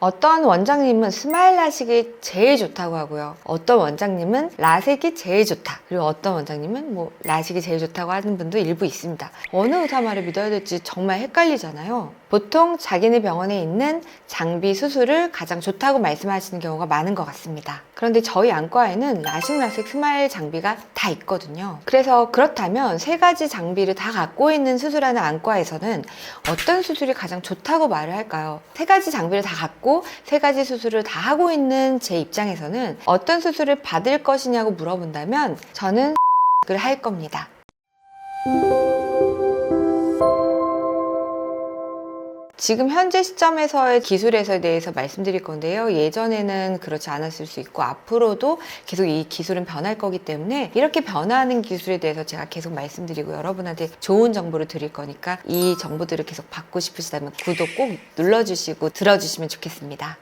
어떤 원장님은 스마일 라식이 제일 좋다고 하고요. 어떤 원장님은 라섹이 제일 좋다. 그리고 어떤 원장님은 뭐 라식이 제일 좋다고 하는 분도 일부 있습니다. 어느 의사 말을 믿어야 될지 정말 헷갈리잖아요. 보통 자기네 병원에 있는 장비 수술을 가장 좋다고 말씀하시는 경우가 많은 것 같습니다. 그런데 저희 안과에는 라식, 라섹, 스마일 장비가 다 있거든요. 그래서 그렇다면 세 가지 장비를 다 갖고 있는 수술하는 안과에서는 어떤 수술이 가장 좋다고 말을 할까요? 세 가지 장비를 다 갖고 세 가지 수술을 다 하고 있는 제 입장에서는 어떤 수술을 받을 것이냐고 물어본다면 저는 을 할 겁니다. 지금 현재 시점에서의 기술에 대해서 말씀드릴 건데요. 예전에는 그렇지 않았을 수 있고 앞으로도 계속 이 기술은 변할 거기 때문에 이렇게 변화하는 기술에 대해서 제가 계속 말씀드리고 여러분한테 좋은 정보를 드릴 거니까 이 정보들을 계속 받고 싶으시다면 구독 꼭 눌러주시고 들어주시면 좋겠습니다.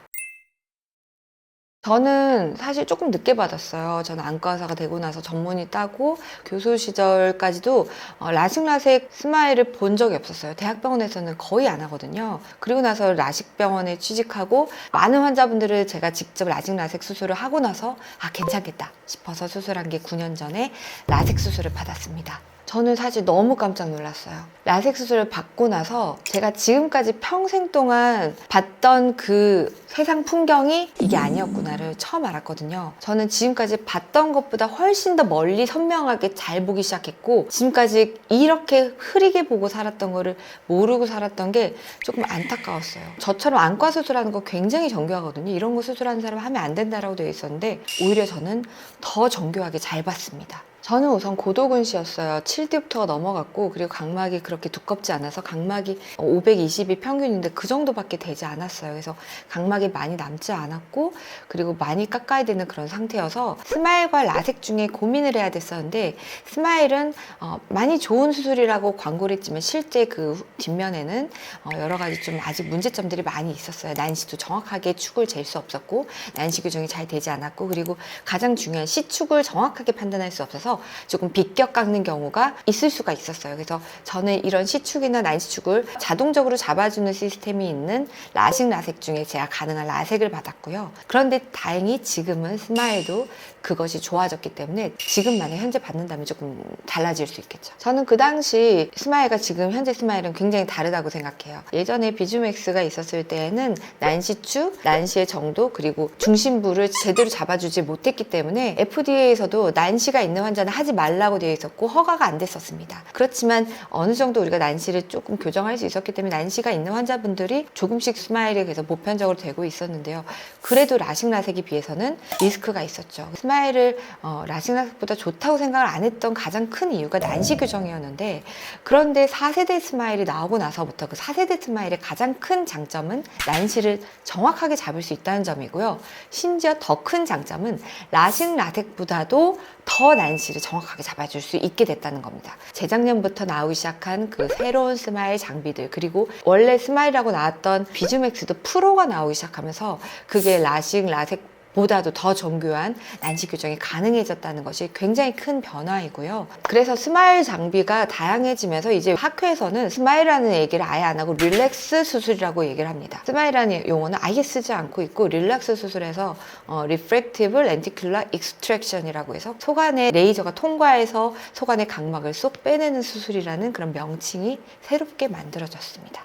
저는 사실 조금 늦게 받았어요. 저는 안과 의사가 되고 나서 전문의 따고 교수 시절까지도 어, 라식 라섹 스마일을 본 적이 없었어요. 대학병원에서는 거의 안 하거든요. 그리고 나서 라식병원에 취직하고 많은 환자분들을 제가 직접 라식 라섹 수술을 하고 나서 아 괜찮겠다 싶어서 수술한 게 9년 전에 라섹 수술을 받았습니다. 저는 사실 너무 깜짝 놀랐어요. 라섹 수술을 받고 나서 제가 지금까지 평생 동안 봤던 그 세상 풍경이 이게 아니었구나 를 처음 알았거든요. 저는 지금까지 봤던 것보다 훨씬 더 멀리 선명하게 잘 보기 시작했고 지금까지 이렇게 흐리게 보고 살았던 거를 모르고 살았던 게 조금 안타까웠어요. 저처럼 안과 수술하는 거 굉장히 정교하거든요. 이런 거 수술하는 사람 하면 안 된다라고 되어 있었는데 오히려 저는 더 정교하게 잘 봤습니다. 저는 우선 고도근시였어요. 7D부터가 넘어갔고 그리고 각막이 그렇게 두껍지 않아서 각막이 520이 평균인데 그 정도밖에 되지 않았어요. 그래서 각막이 많이 남지 않았고 그리고 많이 깎아야 되는 그런 상태여서 스마일과 라섹 중에 고민을 해야 됐었는데 스마일은 어, 많이 좋은 수술이라고 광고를 했지만 실제 그 뒷면에는 어, 여러 가지 좀 아직 문제점들이 많이 있었어요. 난시도 정확하게 축을 잴 수 없었고 난시 규정이 잘 되지 않았고 그리고 가장 중요한 시축을 정확하게 판단할 수 없어서 조금 비껴 깎는 경우가 있을 수가 있었어요. 그래서 저는 이런 시축이나 난시축을 자동적으로 잡아주는 시스템이 있는 라식 라섹 중에 제가 가능한 라섹을 받았고요. 그런데 다행히 지금은 스마일도 그것이 좋아졌기 때문에 지금 만약 현재 받는다면 조금 달라질 수 있겠죠. 저는 그 당시 스마일과 지금 현재 스마일은 굉장히 다르다고 생각해요. 예전에 비주맥스가 있었을 때에는 난시축, 난시의 정도 그리고 중심부를 제대로 잡아주지 못했기 때문에 FDA에서도 난시가 있는 환자 는 하지 말라고 되어 있었고 허가가 안 됐었습니다. 그렇지만 어느 정도 우리가 난시를 조금 교정할 수 있었기 때문에 난시가 있는 환자분들이 조금씩 스마일에 그래서 보편적으로 되고 있었는데요. 그래도 라식 라섹에 비해서는 리스크가 있었죠. 스마일을 어, 라식 라섹보다 좋다고 생각을 안 했던 가장 큰 이유가 난시 교정이었는데 그런데 4세대 스마일이 나오고 나서부터 그 4세대 스마일의 가장 큰 장점은 난시를 정확하게 잡을 수 있다는 점이고요. 심지어 더 큰 장점은 라식 라섹보다도 더 난시를 정확하게 잡아줄 수 있게 됐다는 겁니다. 재작년부터 나오기 시작한 그 새로운 스마일 장비들 그리고 원래 스마일이라고 나왔던 비즈맥스도 프로가 나오기 시작하면서 그게 라식 라섹 보다도 더 정교한 난시 교정이 가능해졌다는 것이 굉장히 큰 변화이고요. 그래서 스마일 장비가 다양해지면서 이제 학회에서는 스마일이라는 얘기를 아예 안 하고 릴렉스 수술이라고 얘기를 합니다. 스마일이라는 용어는 아예 쓰지 않고 있고 릴렉스 수술에서 어, Refractive Lenticular Extraction이라고 해서 속안에 레이저가 통과해서 속안의 각막을 쏙 빼내는 수술이라는 그런 명칭이 새롭게 만들어졌습니다.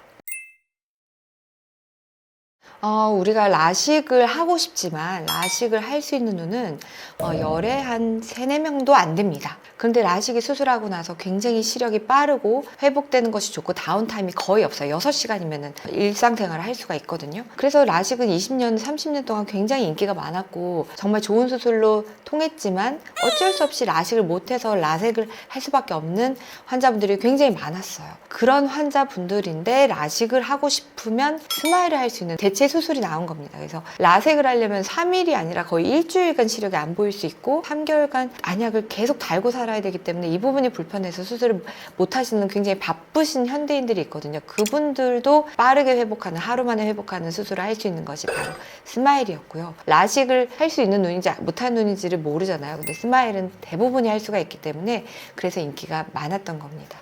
어, 우리가 라식을 하고 싶지만 라식을 할 수 있는 눈은 어, 열에 한 3, 4명도 안 됩니다. 그런데 라식이 수술하고 나서 굉장히 시력이 빠르고 회복되는 것이 좋고 다운타임이 거의 없어요. 6시간이면 일상생활을 할 수가 있거든요. 그래서 라식은 20년, 30년 동안 굉장히 인기가 많았고 정말 좋은 수술로 통했지만 어쩔 수 없이 라식을 못해서 라섹을 할 수밖에 없는 환자분들이 굉장히 많았어요. 그런 환자분들인데 라식을 하고 싶으면 스마일을 할 수 있는 대체 수술이 나온 겁니다. 그래서 라섹을 하려면 3일이 아니라 거의 일주일간 시력이 안 보일 수 있고 3개월간 안약을 계속 달고 살아야 되기 때문에 이 부분이 불편해서 수술을 못 하시는 굉장히 바쁘신 현대인들이 있거든요. 그분들도 빠르게 회복하는 하루 만에 회복하는 수술을 할 수 있는 것이 바로 스마일이었고요. 라식을 할 수 있는 눈인지 못하는 눈인지를 모르잖아요. 근데 스마일은 대부분이 할 수가 있기 때문에 그래서 인기가 많았던 겁니다.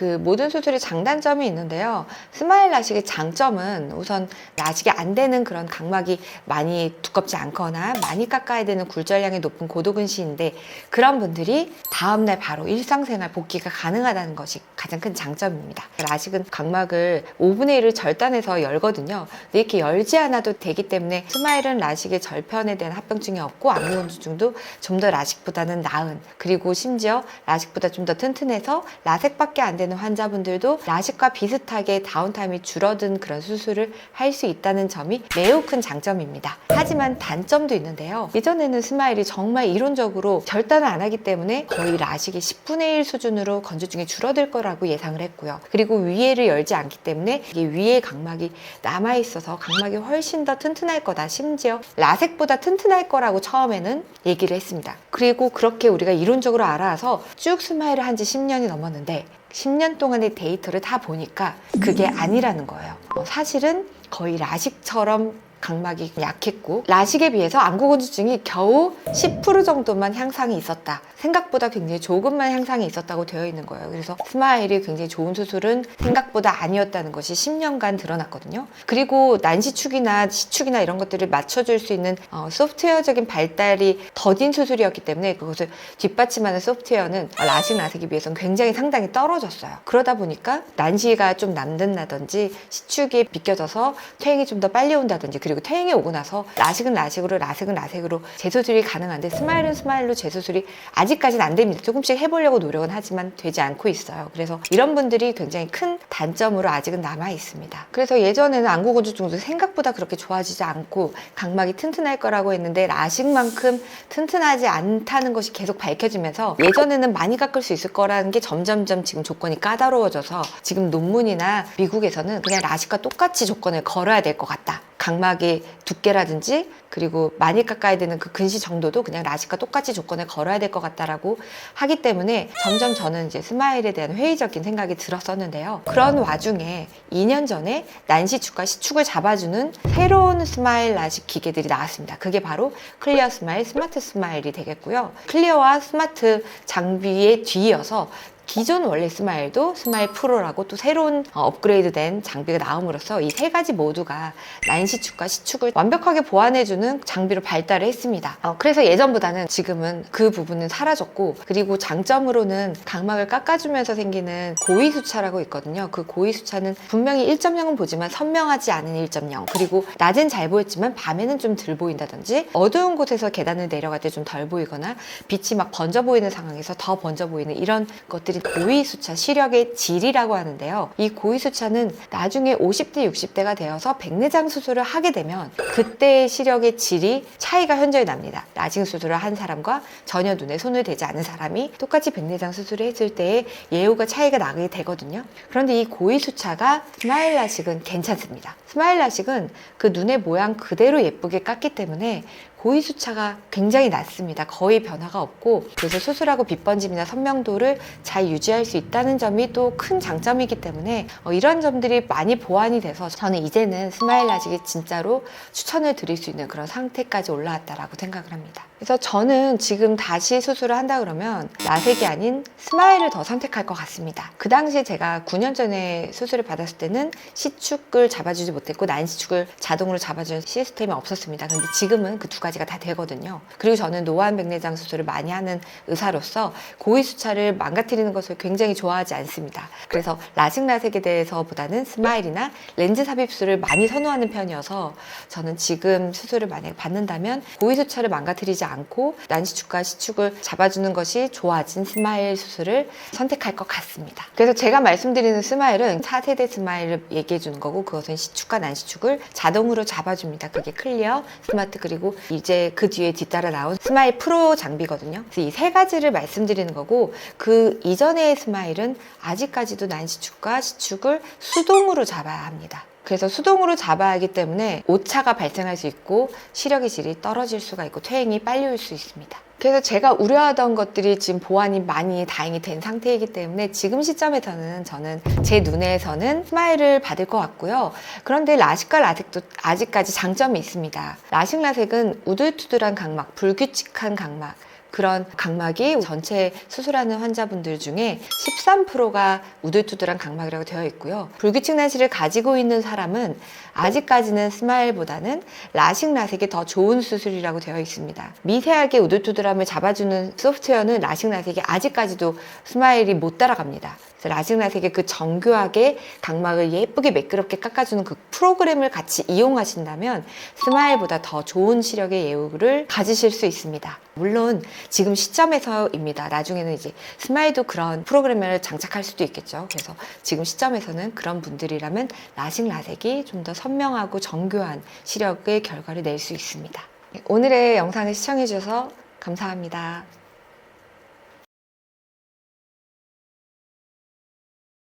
그 모든 수술의 장단점이 있는데요. 스마일 라식의 장점은 우선 라식이 안 되는 그런 각막이 많이 두껍지 않거나 많이 깎아야 되는 굴절량이 높은 고도근시인데 그런 분들이 다음날 바로 일상생활 복귀가 가능하다는 것이 가장 큰 장점입니다. 라식은 각막을 5분의 1을 절단해서 열거든요. 근데 이렇게 열지 않아도 되기 때문에 스마일은 라식의 절편에 대한 합병증이 없고 안구건조증도 좀 더 라식보다는 나은 그리고 심지어 라식보다 좀 더 튼튼해서 라섹밖에 안 되는 환자분들도 라식과 비슷하게 다운타임이 줄어든 그런 수술을 할 수 있다는 점이 매우 큰 장점입니다. 하지만 단점도 있는데요. 예전에는 스마일이 정말 이론적으로 절단을 안 하기 때문에 거의 라식의 10분의 1 수준으로 건조증이 줄어들 거라고 예상을 했고요. 그리고 위에를 열지 않기 때문에 이게 위에 각막이 남아 있어서 각막이 훨씬 더 튼튼할 거다. 심지어 라섹보다 튼튼할 거라고 처음에는 얘기를 했습니다. 그리고 그렇게 우리가 이론적으로 알아서 쭉 스마일을 한 지 10년이 넘었는데 10년 동안의 데이터를 다 보니까 그게 아니라는 거예요. 어, 사실은 거의 라식처럼 각막이 약했고 라식에 비해서 안구건조증이 겨우 10% 정도만 향상이 있었다. 생각보다 굉장히 조금만 향상이 있었다고 되어 있는 거예요. 그래서 스마일이 굉장히 좋은 수술은 생각보다 아니었다는 것이 10년간 드러났거든요. 그리고 난시축이나 시축이나 이런 것들을 맞춰줄 수 있는 어, 소프트웨어적인 발달이 더딘 수술이었기 때문에 그것을 뒷받침하는 소프트웨어는 라식 라섹에 비해서는 굉장히 상당히 떨어졌어요. 그러다 보니까 난시가 좀 남든다든지 시축이 비껴져서 퇴행이 좀 더 빨리 온다든지 그리고 퇴행이 오고 나서 라식은 라식으로 라섹은 라섹으로 재수술이 가능한데 스마일은 스마일로 재수술이 아직까지는 안 됩니다. 조금씩 해보려고 노력은 하지만 되지 않고 있어요. 그래서 이런 분들이 굉장히 큰 단점으로 아직은 남아 있습니다. 그래서 예전에는 안구건조증도 생각보다 그렇게 좋아지지 않고 각막이 튼튼할 거라고 했는데 라식만큼 튼튼하지 않다는 것이 계속 밝혀지면서 예전에는 많이 깎을 수 있을 거라는 게 점점점 지금 조건이 까다로워져서 지금 논문이나 미국에서는 그냥 라식과 똑같이 조건을 걸어야 될 것 같다. 각막의 두께라든지 그리고 많이 깎아야 되는 그 근시 정도도 그냥 라식과 똑같이 조건을 걸어야 될 것 같다라고 하기 때문에 점점 저는 이제 스마일에 대한 회의적인 생각이 들었었는데요. 그런 와중에 2년 전에 난시축과 시축을 잡아주는 새로운 스마일 라식 기계들이 나왔습니다. 그게 바로 클리어 스마일, 스마트 스마일이 되겠고요. 클리어와 스마트 장비에 뒤이어서 기존 원래 스마일도 스마일 프로라고 또 새로운 어, 업그레이드된 장비가 나옴으로써 이 세 가지 모두가 난시축과 시축을 완벽하게 보완해주는 장비로 발달을 했습니다. 어, 그래서 예전보다는 지금은 그 부분은 사라졌고 그리고 장점으로는 각막을 깎아주면서 생기는 고위수차라고 있거든요. 그 고위수차는 분명히 1.0은 보지만 선명하지 않은 1.0 그리고 낮엔 잘 보였지만 밤에는 좀 덜 보인다든지 어두운 곳에서 계단을 내려갈 때 좀 덜 보이거나 빛이 막 번져 보이는 상황에서 더 번져 보이는 이런 것들이 고위수차 시력의 질이라고 하는데요. 이 고위수차는 나중에 50대, 60대가 되어서 백내장 수술을 하게 되면 그때의 시력의 질이 차이가 현저히 납니다. 라징 수술을 한 사람과 전혀 눈에 손을 대지 않은 사람이 똑같이 백내장 수술을 했을 때의 예후가 차이가 나게 되거든요. 그런데 이 고위수차가 스마일 라식은 괜찮습니다. 스마일 라식은 그 눈의 모양 그대로 예쁘게 깎기 때문에 고위 수차가 굉장히 낮습니다. 거의 변화가 없고 그래서 수술하고 빛번짐이나 선명도를 잘 유지할 수 있다는 점이 또 큰 장점이기 때문에 어, 이런 점들이 많이 보완이 돼서 저는 이제는 스마일 라식이 진짜로 추천을 드릴 수 있는 그런 상태까지 올라왔다라고 생각을 합니다. 그래서 저는 지금 다시 수술을 한다 그러면 라섹이 아닌 스마일을 더 선택할 것 같습니다. 그 당시에 제가 9년 전에 수술을 받았을 때는 시축을 잡아주지 못했고 난시축을 자동으로 잡아주는 시스템이 없었습니다. 근데 지금은 그 두 가지 가 다 되거든요. 그리고 저는 노안 백내장 수술을 많이 하는 의사로서 고위 수차를 망가뜨리는 것을 굉장히 좋아하지 않습니다. 그래서 라식 라섹에 대해서보다는 스마일이나 렌즈 삽입술을 많이 선호하는 편이어서 저는 지금 수술을 만약에 받는다면 고위 수차를 망가뜨리지 않고 난시축과 시축을 잡아주는 것이 좋아진 스마일 수술을 선택할 것 같습니다. 그래서 제가 말씀드리는 스마일은 4세대 스마일을 얘기해 주는 거고 그것은 시축과 난시축을 자동으로 잡아줍니다. 그게 클리어, 스마트 그리고 이제 그 뒤에 뒤따라 나온 스마일 프로 장비거든요. 그래서 이 세 가지를 말씀드리는 거고 그 이전의 스마일은 아직까지도 난시축과 시축을 수동으로 잡아야 합니다. 그래서 수동으로 잡아야 하기 때문에 오차가 발생할 수 있고 시력의 질이 떨어질 수가 있고 퇴행이 빨리 올 수 있습니다. 그래서 제가 우려하던 것들이 지금 보완이 많이 다행히 된 상태이기 때문에 지금 시점에서는 저는 제 눈에서는 스마일을 받을 것 같고요. 그런데 라식과 라섹도 아직까지 장점이 있습니다. 라식 라섹은 우들투들한 각막, 불규칙한 각막, 그런 각막이 전체 수술하는 환자분들 중에 13%가 우들투들한 각막이라고 되어 있고요. 불규칙 난시를 가지고 있는 사람은 아직까지는 스마일보다는 라식 라섹이 더 좋은 수술이라고 되어 있습니다. 미세하게 우들투들함을 잡아주는 소프트웨어는 라식 라섹이 아직까지도 스마일이 못 따라갑니다. 그래서 라식 라섹의 그 정교하게 각막을 예쁘게 매끄럽게 깎아주는 그 프로그램을 같이 이용하신다면 스마일보다 더 좋은 시력의 예후를 가지실 수 있습니다. 물론 지금 시점에서입니다. 나중에는 이제 스마일도 그런 프로그램을 장착할 수도 있겠죠. 그래서 지금 시점에서는 그런 분들이라면 라식 라섹이 좀 더 선명하고 정교한 시력의 결과를 낼 수 있습니다. 오늘의 영상을 시청해 주셔서 감사합니다.